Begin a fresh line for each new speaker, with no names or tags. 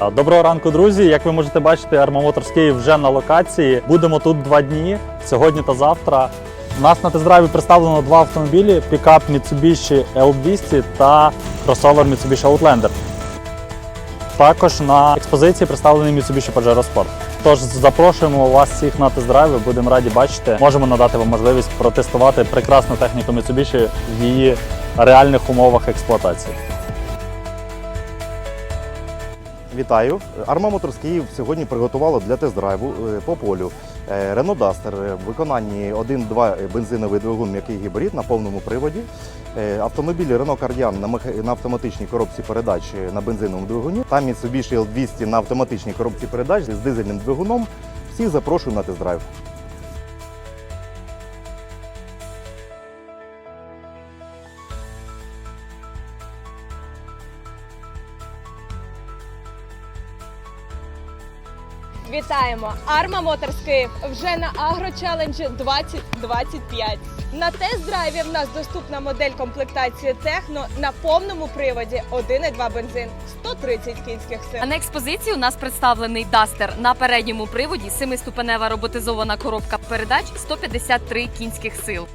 Доброго ранку, друзі! Як ви можете бачити, Arma Motors Київ вже на локації. Будемо тут два дні, сьогодні та завтра. У нас на тест-драйві представлено два автомобілі: пікап Mitsubishi L200 та кросовер Mitsubishi Outlander. Також на експозиції представлений Mitsubishi Pajero Sport. Тож запрошуємо вас всіх на тест-драйви, будемо раді бачити. Можемо надати вам можливість протестувати прекрасну техніку Mitsubishi в її реальних умовах експлуатації.
Вітаю! Арма Моторс Київ сьогодні приготувала для тест-драйву е, по полю Renault Duster в виконанні 1-2 бензиновий двигун м'який гібрид на повному приводі. Автомобілі Renault Кардіан на автоматичній коробці передач е, на бензиновому двигуні та Mitsubishi L200 на автоматичній коробці передач з дизельним двигуном. Всіх запрошую на тест-драйв.
Вітаємо! Арма Моторс Київ вже на Агрочеленджі 2025. На тест-драйві в нас доступна модель комплектації Техно на повному приводі 1,2 бензин 130 кінських сил.
А на експозиції у нас представлений Дастер на передньому приводі, семиступенева роботизована коробка передач 153 кінських сил.